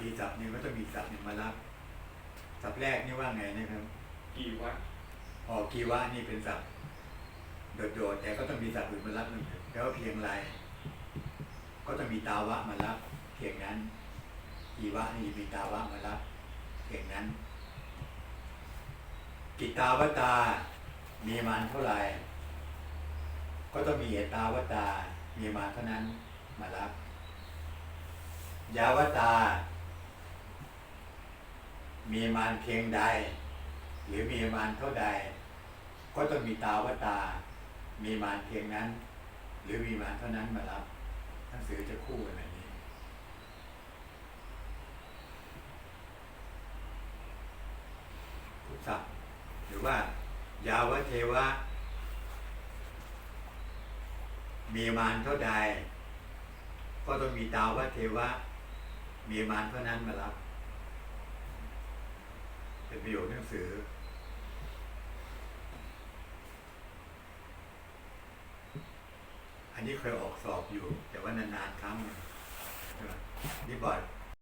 มีศัพท์หนึ่งก็ต้องมีศัพท์หนึ่งมารับศัพท์แรกนี่ว่าไงนะครับกี่วะออกกีวะนี่เป็นศัพท์โดดๆแต่ก็ต้องมีศัพท์อื่นมารับหนึ่งแล้วาเพียงไรก็ต้องมีตาวะมารับเพียงนั้นกีวะนี่มีตาวะมารับเพียงนั้น กิตาวตา มีมันเท่าไหร่ก็ต้องมีเหตาวตา มีมันเท่านั้นมารับ ยาวตา มีมานเพียงใด หรือมีมานเท่าใด ก็ต้องมีตาวตา มีมานเพียงนั้น หรือมีมานเท่านั้นมารับหนังสือจะคู่กันแบบนี้ ทุกศัพหรือว่า ยาวเทวะ มีมานเท่าใด ก็ต้องมีตาวะเทวะ มีมานเท่านั้นมารับเป็นประโยชน์หนังสือ อันนี้เคยออกสอบอยู่ แต่ว่านานๆครั้งนี่บ่อย